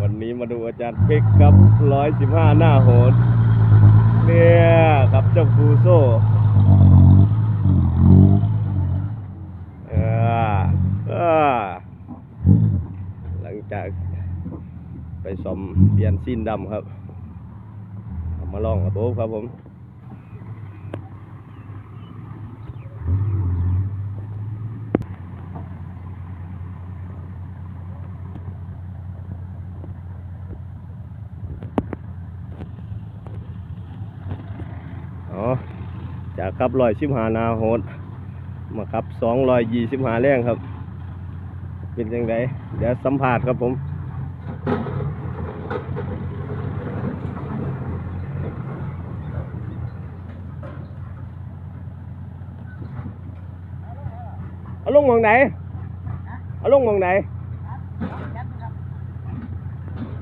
วันนี้มาดูอาจารย์เพ็กครับร้อยสิบห้าหน้าโหดเนี่ยครับเจ้าฟูโซ่เออหลังจากไปซ่อมเปลี่ยนซีนดำครับ มาลองกับโต๊ครับผม อ๋อจากขับร้อยสิบหานาโหดมาขับสองร้อยยี่สิบหาแรงครับ เป็นยังไงเดี๋ยวสัมผัสครับผมเอาลงหมองไหนเอาลงหมองไหน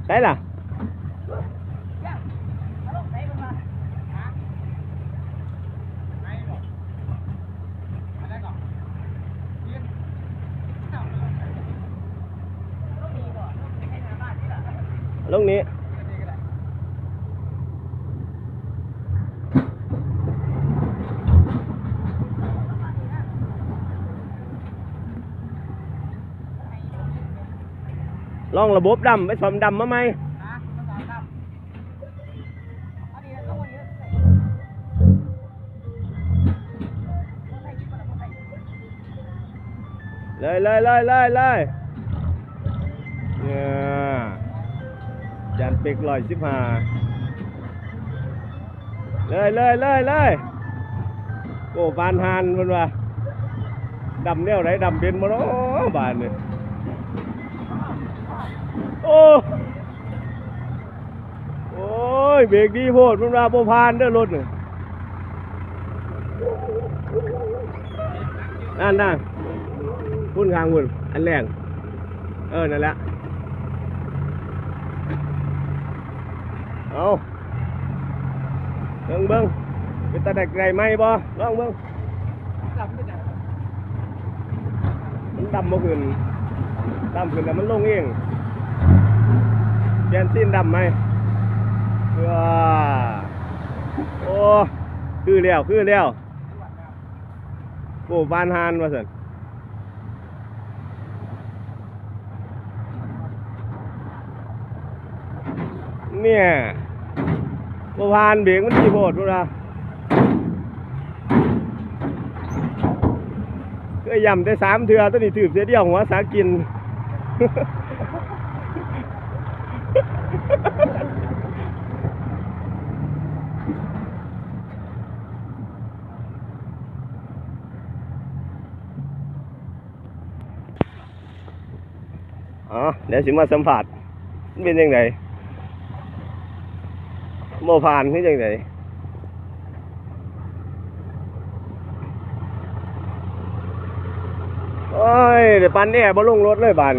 ได้ล่ะ ลงนี้ลองระบบดำไปสอมดำมาไหมเลยเลยเลยเลยเลยเนี่ย จานเป็กลอยสิบห้าเลยเลยเลยเลยโอ้บานฮานเพิ่นว่าดำแนวไหนดำเป็นบ่เนาะบานนี่โอ้โอ้ยเบรกดีโพดเพิ่นว่าบ่ผ่านเด้อรถนี่นั่นน่ะพุ่นข้างพุ่นอันแรงเออนั่นแหละ เอาเบิ่งเบิ่งเป็นตาแดกไก่ไหมบ่ลองเบิ่งมันดำบ่ขึ้นดำขึ้นแล้วมันลงเองเปลี่ยนซีนดำไหมว้าโอ้คือแล้วคือแล้วโอ้บานฮานว่าซั่นเนี่ย เดียวหัวสากินอ๋อเดี๋ยวสิมาสัมผัสมันเป็นยังไโมผ่านคือจังไดโอ้ยเดี๋ยวปันแอร์บ่ลงรถเลยบาน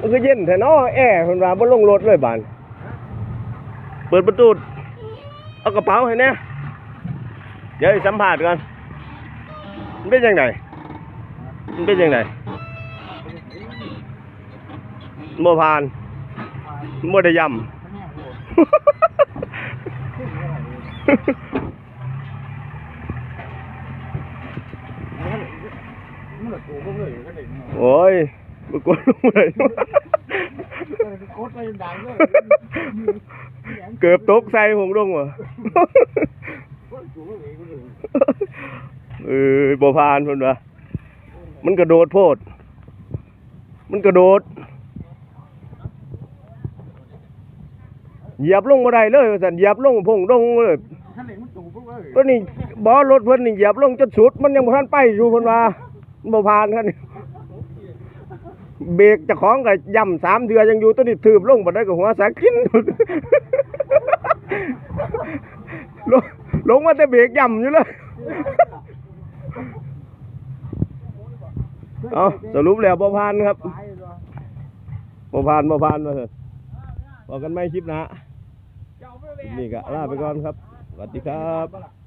มันคือเย็นแท้เนาะแอร์เพิ่นว่าบ่ลงรถเลยบานเปิดประตูเอากระเป๋าให้แน่เดี๋ยวสัมภาษณ์ก่อนมันเป็นจังไดมันเป็นจังไดบ่ผ่าน บ่ได้ยำโอ้ยบกวนลงเลยเกือบตกใส่ผมลงว่ะเออบ่ผ่านเพิ่นว่ามันกระโดดโพด มันกระโดด เหยียบลงบ่ได้เลยว่าซั่นเหยียบลงพงลงเลยตัวนี้บ่รถเพิ่นนี่เหยียบลงจนสุด มันยังบ่ทันไปอยู่เพิ่นว่ามันบ่ผ่านคันนี้เบรกเจ้าของก็ย่ำสามเดือยังอยู่ตัวนี้ถืบลงบ่ได้ก็หัวสากิน ลงลงมาแต่เบรกย่ำอยู่เลย เอาสรุปแล้วบ่ผ่านครับบ่ผ่านบ่ผ่านว่าเถอะบอกกันไม่คลิปหนะ นี่ก็ลาไปก่อนครับสวัสดีครับ